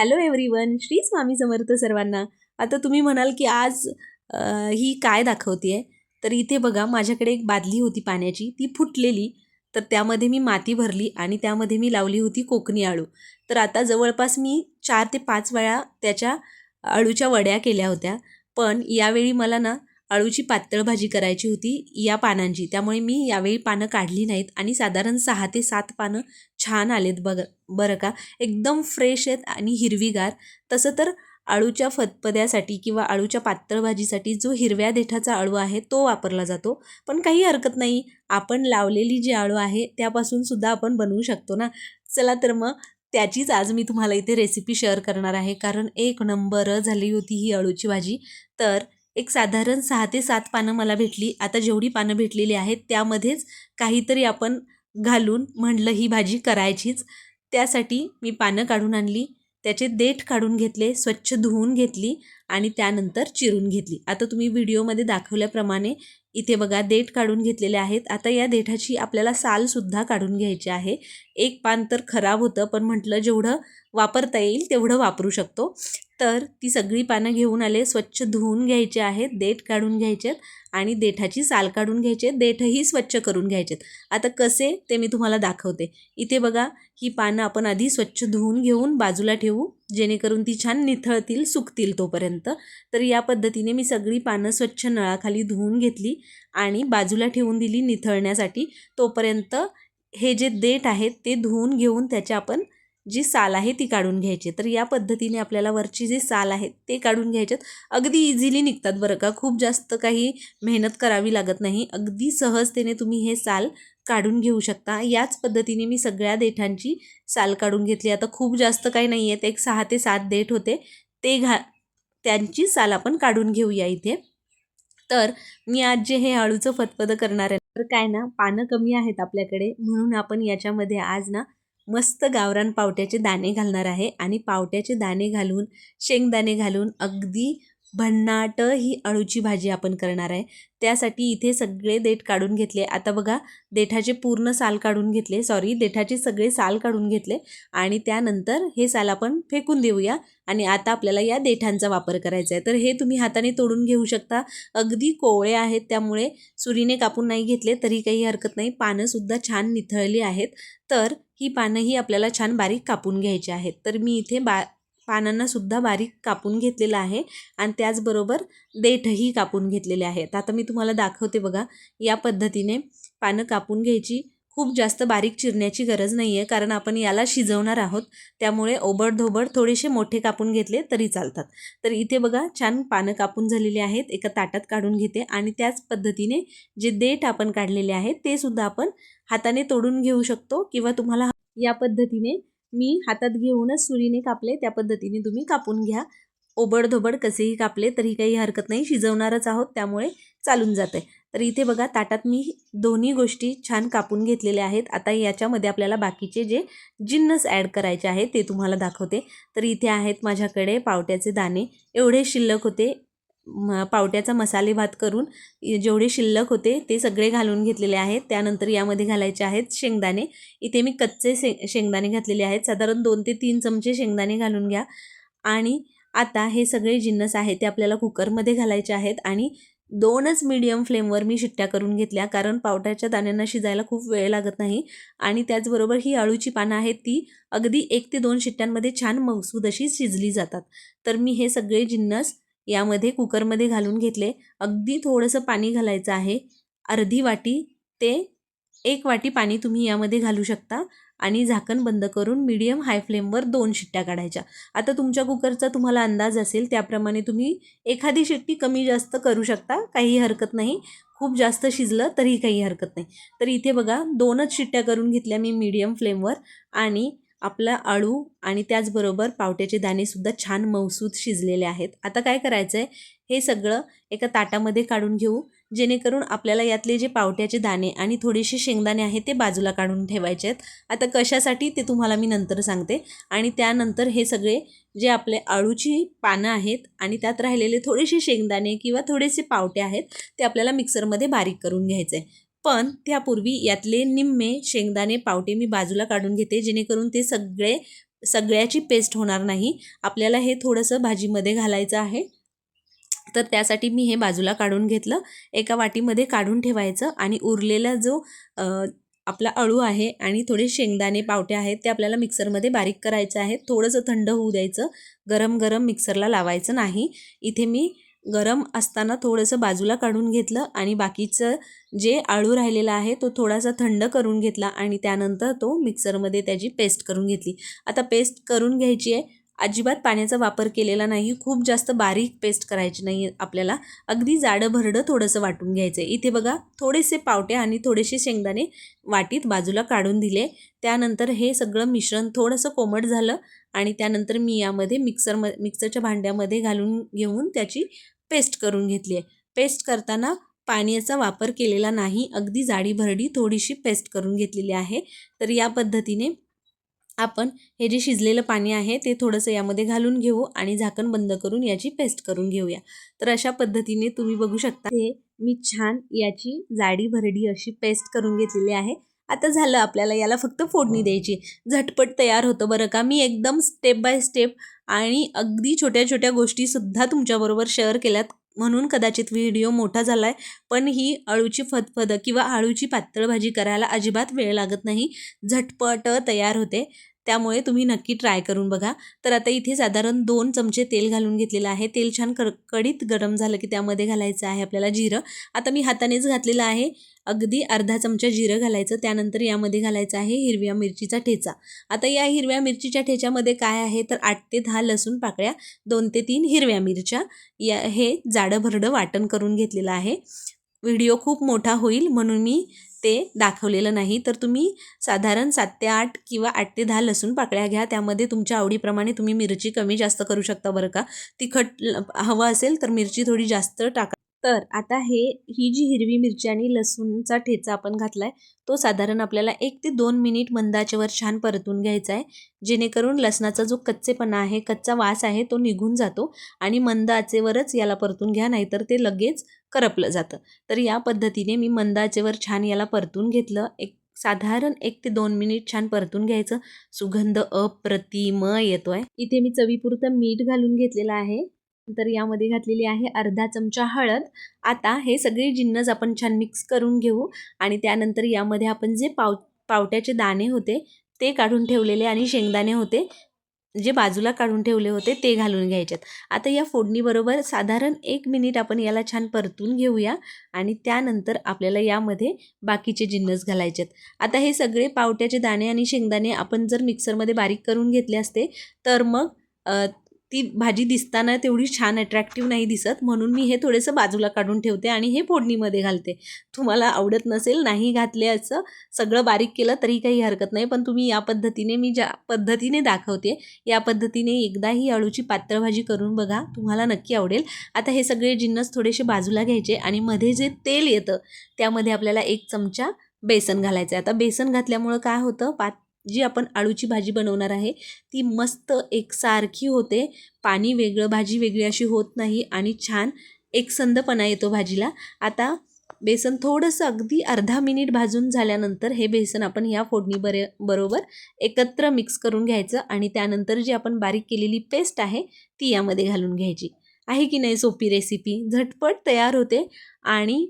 Hello everyone Shri Swami Samarth सर्वांना. आता तुम्ही म्हणाल की आज ही काय दाखवते आहे तर इथे बघा माझ्याकडे एक बादली होती पाण्याची ती फुटलेली. तर त्यामध्ये मी माती भरली आणि त्यामध्ये मी लावली होती कोकणी आळू. तर आता जवळपास मी चार ते पाच वेळा त्याच्या आळूच्या वड्या केल्या होत्या. पण यावेळी मला ना अळूची पातळ भाजी करायची होती या पानांची. त्यामुळे मी यावेळी पानं काढली नाहीत आणि साधारण सहा ते सात पानं छान आलेत बघ बरं का? एकदम फ्रेश आहेत आणि हिरवीगार. तसं तर आळूच्या फतपद्यासाठी किंवा आळूच्या पातळ भाजीसाठी जो हिरव्या देठाचा आळू आहे तो वापरला जातो. पण काही हरकत नाही. आपण लावलेली जी आळू आहे त्यापासून सुद्धा आपण बनवू शकतो ना? चला तर मग त्याचीच आज मी तुम्हाला इथे रेसिपी शेअर करणार आहे. कारण एक नंबर झाली होती ही अळूची भाजी. तर एक साधारण सहा ते सात पानं मला भेटली. आता जेवढी पानं भेटलेली आहेत त्यामध्येच काहीतरी आपण घालून म्हणलं ही भाजी करायचीच. त्यासाठी मी पानं काढून आणली त्याचे देठ काढून घेतले स्वच्छ धुवून घेतली आणि त्यानंतर चिरून घेतली. आता तुम्ही व्हिडिओमध्ये दाखवल्याप्रमाणे इथे बघा देठ काढून घेतलेले आहेत. आता या देठाची आपल्याला सालसुद्धा काढून घ्यायची आहे. एक पान तर खराब होतं पण म्हटलं जेवढं वापरता येईल तेवढं वापरू शकतो. तर ती सगळी पानं घेऊन आले स्वच्छ धुवून घ्यायचे आहेत देठ काढून घ्यायचेत आणि देठाची साल काढून घ्यायचे देठही स्वच्छ करून घ्यायचेत आता कसे ते मी तुम्हाला दाखवते. इथे बघा ही पानं आपण आधी स्वच्छ धुवून घेऊन बाजूला ठेवू जेणेकरून ती छान निथळतील सुकतील तोपर्यंत. तर या पद्धतीने मी सगळी पानं स्वच्छ नळाखाली धुवून घेतली. आणि बाजूला ठेवून दिली निथळण्यासाठी. तोपर्यंत हे जे देठ आहेत ते धुवून घेऊन त्याचे आपण जी साल आहे ती काढून घ्यायची. तर या पद्धतीने आपल्याला वरची जी साल आहेत ते काढून घ्यायचेत. अगदी इझिली निघतात बरं का. खूप जास्त काही मेहनत करावी लागत नाही. अगदी सहजतेने तुम्ही हे साल काढून घेऊ शकता. याच पद्धतीने मी सगळ्या देठांची साल काढून घेतली. आता खूप जास्त काही नाही आहेत एक सहा ते सात देठ होते. ते घा त्यांची साल आपण काढून घेऊया इथे. तर मी आज जे हे अळूचं फतफदं करणार आहे तर काय ना पानं कमी आहेत आपल्याकडे म्हणून आपण याच्यामध्ये आज ना मस्त गावरान पावट्याचे दाणे घालणार आहे आणि पावट्याचे दाणे घालून शेंगदाणे घालून अगदी भन्नाट ही अळूची भाजी आपण करणार आहे. त्यासाठी इथे सगळे देठ काढून घेतले. आता बघा देठाचे पूर्ण साल काढून घेतले. सॉरी देठाचे सगळे साल काढून घेतले. आणि त्यानंतर हे साल आपण फेकून देऊया. आणि आता आपल्याला या देठांचा वापर करायचा आहे. तर हे तुम्ही हाताने तोडून घेऊ शकता. अगदी कोवळे आहेत. त्यामुळे सुरीने कापून नाही घेतले तरी काही हरकत नाही. पानंसुद्धा छान निथळली आहेत. तर ही पानंही आपल्याला छान बारीक कापून घ्यायची आहेत. तर मी इथे बा पानांनासुद्धा बारीक कापून घेतलेलं आहे आणि त्याचबरोबर देठही कापून घेतलेले आहेत. आता मी तुम्हाला दाखवते बघा या पद्धतीने पानं कापून घ्यायची. खूप जास्त बारीक चिरण्याची गरज नाही आहे कारण आपण याला शिजवणार आहोत. त्यामुळे ओबडधोबड थोडेसे मोठे कापून घेतले तरी चालतात. तर इथे बघा छान पानं कापून झालेली आहेत. एका ताटात काढून घेते आणि त्याच पद्धतीने जे देठ आपण काढलेले आहेत ते सुद्धा आपण हाताने तोडून घेऊ शकतो किंवा तुम्हाला या पद्धतीने मी हातात घेऊनच सुरीने कापले त्या पद्धतीने तुम्ही कापून घ्या. ओबडधोबड कसेही कापले तरी काही हरकत नाही शिजवणारच आहोत त्यामुळे चालून जातं आहे तर इथे बघा ताटात मी दोन्ही गोष्टी छान कापून घेतलेल्या आहेत. आता याच्यामध्ये आपल्याला बाकीचे जे जिन्नस ॲड करायचे आहेत ते तुम्हाला दाखवते. तर इथे आहेत माझ्याकडे पावट्याचे दाणे. एवढे शिल्लक होते म पावट्याचा मसाले भात करून जेवढे शिल्लक होते ते सगळे घालून घेतलेले आहेत. त्यानंतर यामध्ये घालायचे आहेत शेंगदाणे. इथे मी कच्चे शे शेंगदाणे घातलेले आहेत. साधारण दोन ते तीन चमचे शेंगदाणे घालून घ्या. आणि आता हे सगळे जिन्नस आहेत ते आपल्याला कुकरमध्ये घालायचे आहेत. आणि दोनच मीडियम फ्लेमवर मी शिट्ट्या करून घेतल्या कारण पावट्याच्या दाण्यांना शिजायला खूप वेळ लागत नाही. आणि त्याचबरोबर ही अळूची पानं आहेत ती अगदी एक ते दोन शिट्ट्यांमध्ये छान मगसूद अशी शिजली जातात. तर मी हे सगळे जिन्नस यामध्ये कुकरमध्ये घालून घेतले. अगदी थोडंसं पाणी घालायचं आहे. अर्धी वाटी ते एक वाटी पाणी तुम्ही यामध्ये घालू शकता आणि झाकण बंद करून मीडियम हाय फ्लेमवर दोन शिट्ट्या काढायच्या. आता तुमच्या कुकरचा तुम्हाला अंदाज असेल त्याप्रमाणे तुम्ही एखादी शिट्टी कमी जास्त करू शकता काही हरकत नाही. खूप जास्त शिजलं तरी काही हरकत नाही. तर इथे बघा दोनच शिट्ट्या करून घेतल्या मी मीडियम फ्लेमवर आणि आपला आळू आणि त्याचबरोबर पावट्याचे दाणेसुद्धा छान मौसूद शिजलेले आहेत. आता काय करायचं आहे हे सगळं एका ताटामध्ये काढून घेऊ. जेणेकरून आपल्याला यातले जे पावट्याचे दाणे आणि थोडेसे शेंगदाणे आहेत ते बाजूला काढून ठेवायचे आहेत. आता कशासाठी ते तुम्हाला मी नंतर सांगते. आणि त्यानंतर हे सगळे जे आपले आळूची पानं आहेत आणि त्यात राहिलेले थोडेसे शेंगदाणे किंवा थोडेसे पावटे आहेत ते आपल्याला मिक्सरमध्ये बारीक करून घ्यायचे आहे पण त्यापूर्वी यातले निम्मे शेंगदाणे पावटे मी बाजूला काढून घेते जेणेकरून ते सगळे सगळ्याची पेस्ट होणार नाही. आपल्याला हे थोडंसं भाजीमध्ये घालायचं आहे. तर त्यासाठी मी हे बाजूला काढून घेतलं. एका वाटीमध्ये काढून ठेवायचं आणि उरलेला जो आपला अळू आहे आणि थोडे शेंगदाणे पावटे आहेत ते आपल्याला मिक्सरमध्ये बारीक करायचं आहे थोडंसं थंड होऊ द्यायचं. गरम गरम मिक्सरला लावायचं नाही. इथे मी गरम असताना थोडंसं बाजूला काढून घेतलं आणि बाकीचं जे आळू राहिलेला आहे तो थोडासा थंड करून घेतला आणि त्यानंतर तो मिक्सरमध्ये त्याची पेस्ट करून घेतली. आता पेस्ट करून घ्यायची आहे. अजिबात पाण्याचा वापर केलेला नाही. खूप जास्त बारीक पेस्ट करायची नाही आपल्याला. अगदी जाडं भरडं थोडंसं वाटून घ्यायचं आहे इथे बघा थोडेसे पावटे आणि थोडेसे शेंगदाणे वाटीत बाजूला काढून दिले. त्यानंतर हे सगळं मिश्रण थोडंसं कोमट झालं आणि त्यानंतर मी यामध्ये मिक्सर म मिक्सरच्या भांड्यामध्ये घालून घेऊन त्याची पेस्ट करून घेतली आहे. पेस्ट करताना पाण्याचा वापर केलेला नाही. अगदी जाडी भरडी थोडीशी पेस्ट करून घेतलेली आहे. तर या पद्धतीने आपण हे जे शिजलेलं पाणी आहे ते थोडंसं यामध्ये घालून घेऊ आणि झाकण बंद करून याची पेस्ट करून घेऊया. तर अशा पद्धतीने तुम्ही बघू शकता हे मी छान याची जाडी भरडी अशी पेस्ट करून घेतलेली आहे. आता झालं आपल्याला याला फक्त फोडणी द्यायची. झटपट तयार होतं बरं का. मी एकदम स्टेप बाय स्टेप आणि अगदी छोट्या छोट्या गोष्टीसुद्धा तुमच्याबरोबर शेअर केल्यात. म्हणून कदाचित व्हिडिओ मोठा झाला आहे पण ही अळूची फदफद किंवा आळूची पातळ भाजी करायला अजिबात वेळ लागत नाही. झटपट तयार होते. त्यामुळे तुम्ही नक्की ट्राय करून बघा. तर आता इथे साधारण दोन चमचे तेल घालून घेतलेलं आहे. तेल छान कर कडीत गरम झालं की त्यामध्ये घालायचं आहे आपल्याला जिरं. आता मी हातानेच घातलेलं आहे. अगदी अर्धा चमचा जिरं घालायचं. त्यानंतर यामध्ये घालायचं आहे हिरव्या मिरचीचा ठेचा. आता या हिरव्या मिरचीच्या ठेच्यामध्ये काय आहे? तर आठ ते दहा लसूण पाकळ्या दोन ते तीन हिरव्या मिरच्या. या हे जाडं भरडं वाटण करून घेतलेलं आहे. व्हिडिओ खूप मोठा होईल म्हणून मी ते दाखवलेलं नाही. तर तुम्ही साधारण सात ते आठ किंवा आठ ते दहा लसूण पाकळ्या घ्या. त्यामध्ये तुमच्या आवडीप्रमाणे तुम्ही मिरची कमी जास्त करू शकता बरं का. तिखट ल- हवं असेल तर मिरची थोडी जास्त टाका. तर आता हे ही जी हिरवी मिरची आणि लसूणचा ठेचा आपण घातला आहे तो साधारण आपल्याला एक ते दोन मिनिट मंदाच्यावर छान परतून घ्यायचा आहे. जेणेकरून लसणाचा जो कच्चेपणा आहे कच्चा वास आहे तो निघून जातो आणि मंद आचेवरच याला परतून घ्या नाहीतर ते लगेच करपलं जातं. तर या पद्धतीने मी मंद आचेवर छान याला परतून घेतलं. एक साधारण एक ते दोन मिनिट छान परतून घ्यायचं. सुगंध अप्रतिम येतोय. इथे मी चवीपुरतं मीठ घालून घेतलेलं आहे. तर यामध्ये घातलेली आहे अर्धा चमचा हळद. आता हे सगळे जिन्नस आपण छान मिक्स करून घेऊ आणि त्यानंतर यामध्ये आपण जे पाव पावट्याचे दाणे होते ते काढून ठेवलेले आणि शेंगदाणे होते जे बाजूला काढून ठेवले होते ते घालून घ्यायच्यात आता या फोडणीबरोबर साधारण एक मिनिट आपण याला छान परतून घेऊया आणि त्यानंतर आपल्याला यामध्ये बाकीचे जिन्नस घालायचेत. आता हे सगळे पावट्याचे दाणे आणि शेंगदाणे आपण जर मिक्सरमध्ये बारीक करून घेतले असते तर मग ती भाजी दिसताना तेवढी छान अट्रॅक्टिव्ह नाही दिसत. म्हणून मी हे थोडंसं बाजूला काढून ठेवते आणि हे फोडणीमध्ये घालते. तुम्हाला आवडत नसेल नाही घातले असं सगळं बारीक केलं तरी काही हरकत नाही. पण तुम्ही या पद्धतीने मी ज्या पद्धतीने दाखवते या पद्धतीने एकदा ही अळूची पातळ भाजी करून बघा. तुम्हाला नक्की आवडेल. आता हे सगळे जिन्नस थोडेसे बाजूला घ्यायचे आणि मध्ये जे तेल येतं त्यामध्ये आपल्याला एक चमचा बेसन घालायचं आहे. आता बेसन घातल्यामुळं काय होतं? पात जी आपण आळूची भाजी बनवणार आहे ती मस्त एकसारखी होते. पाणी वेगळं भाजी वेगळी अशी होत नाही आणि छान एकसंदपणा येतो भाजीला. आता बेसन थोडंसं अगदी अर्धा मिनिट भाजून झाल्यानंतर हे बेसन आपण ह्या फोडणी बरे बरोबर एकत्र मिक्स करून घ्यायचं आणि त्यानंतर जी आपण बारीक केलेली पेस्ट आहे ती यामध्ये घालून घ्यायची. आहे की नाही सोपी रेसिपी? झटपट तयार होते आणि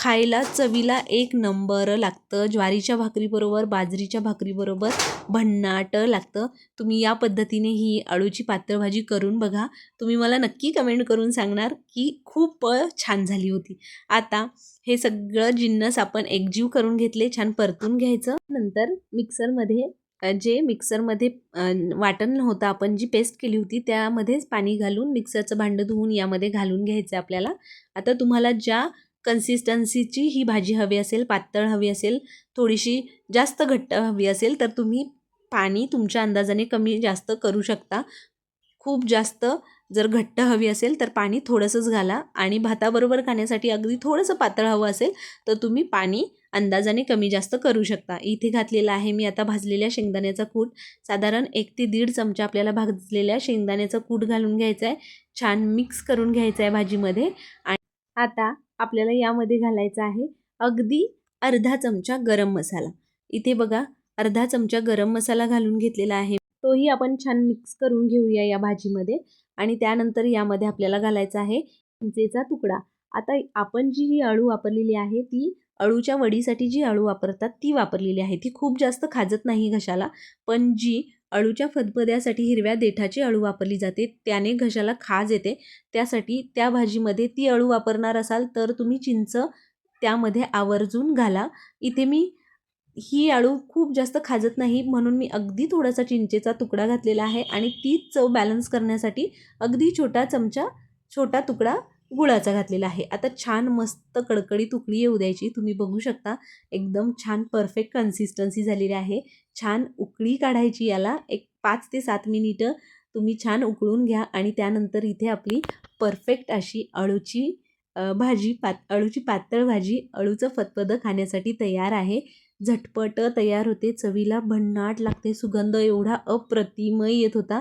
खायला चवीला एक नंबर लागतं. ज्वारीच्या भाकरीबरोबर बाजरीच्या भाकरीबरोबर भन्नाट लागतं. तुम्ही या पद्धतीने ही अळूची पात्रभाजी करून बघा. तुम्ही मला नक्की कमेंट करून सांगणार की खूप छान झाली होती. आता हे सगळं जिन्नस आपण एकजीव करून घेतले छान परतून घ्यायचं. नंतर मिक्सरमध्ये जे मिक्सरमध्ये वाटण होतं आपण जी पेस्ट केली होती त्यामध्येच पाणी घालून मिक्सरचं भांडं धुवून यामध्ये घालून घ्यायचं आहे आपल्याला. आता तुम्हाला ज्या कन्सिस्टन्सीची ही भाजी हवी असेल पातळ हवी असेल थोडीशी जास्त घट्ट हवी असेल तर तुम्ही पाणी तुमच्या अंदाजाने कमी जास्त करू शकता. खूप जास्त जर घट्ट हवी असेल तर पाणी थोडंसंच घाला आणि भाताबरोबर खाण्यासाठी अगदी थोडंसं पातळ हवं असेल तर तुम्ही पाणी अंदाजाने कमी जास्त करू शकता. इथे घातलेला आहे मी आता भाजलेल्या शेंगदाण्याचा कूट. साधारण एक ते दीड चमचा आपल्याला भाजलेल्या शेंगदाण्याचा कूट घालून घ्यायचा आहे छान मिक्स करून घ्यायचं आहे भाजीमध्ये. आणि आता आपल्याला यामध्ये घालायचा आहे अगदी अर्धा चमचा गरम मसाला. इथे बघा अर्धा चमचा गरम मसाला घालून घेतलेला आहे. तोही आपण छान मिक्स करून घेऊया या भाजीमध्ये. आणि त्यानंतर यामध्ये आपल्याला घालायचा आहे चिंचेचा तुकडा. आता आपण जी ही अळू वापरलेली आहे ती अळूच्या वडीसाठी जी अळू वापरतात ती वापरलेली आहे. ती खूप जास्त खाजत नाही घशाला पण जी अळूच्या फदफद्यासाठी हिरव्या देठाची अळू वापरली जाते. त्याने घशाला खाज येते. त्यासाठी त्या भाजीमध्ये ती अळू वापरणार असाल तर तुम्ही चिंच त्यामध्ये आवर्जून घाला. इथे मी ही आळू खूप जास्त खाजत नाही म्हणून मी अगदी थोडासा चिंचेचा तुकडा घातलेला आहे आणि तीच चव बॅलन्स करण्यासाठी अगदी छोटा चमचा छोटा तुकडा गुळाचा घातलेला आहे. आता छान मस्त कडकडीत उकळी येऊ द्यायची. तुम्ही बघू शकता एकदम छान परफेक्ट कन्सिस्टन्सी झालेली आहे. छान उकळी काढायची याला. एक पाच ते सात मिनिटं तुम्ही छान उकळून घ्या आणि त्यानंतर इथे आपली परफेक्ट अशी अळूची भाजी पात अळूची पातळ भाजी अळूचं फतपदं खाण्यासाठी तयार आहे. झटपट तयार होते. चवीला भन्नाट लागते. सुगंध एवढा अप्रतिमय येत होता.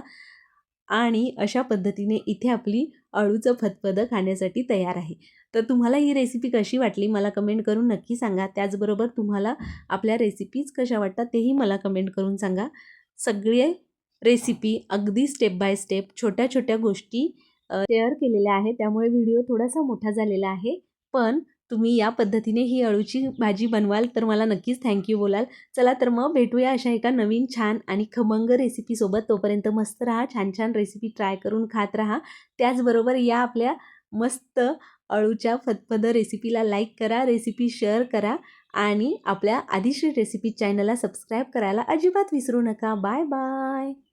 आणि अशा पद्धतीने इथे आपली अळूचं फतफदं खाण्यासाठी तयार आहे. तर तुम्हाला ही रेसिपी कशी वाटली मला कमेंट करून नक्की सांगा. त्याचबरोबर तुम्हाला आपल्या रेसिपीज कशा वाटतात तेही मला कमेंट करून सांगा. सगळे रेसिपी अगदी स्टेप बाय स्टेप छोट्या छोट्या गोष्टी शेअर केलेल्या आहे त्यामुळे व्हिडिओ थोडासा मोठा झालेला आहे. पण तुम्ही या पद्धतीने ही अळूची भाजी बनवाल तर मला नक्कीच थँक्यू बोलाल. चला तर मग भेटूया अशा एका नवीन छान आणि खमंग रेसिपीसोबत तोपर्यंत मस्त राहा छान छान रेसिपी ट्राय करून खात राहा. त्याचबरोबर या आपल्या मस्त अळूच्या फतफद रेसिपीला लाईक करा रेसिपी शेअर करा आणि आपल्या आदिश्री रेसिपी चॅनलला सबस्क्राईब करायला अजिबात विसरू नका. Bye bye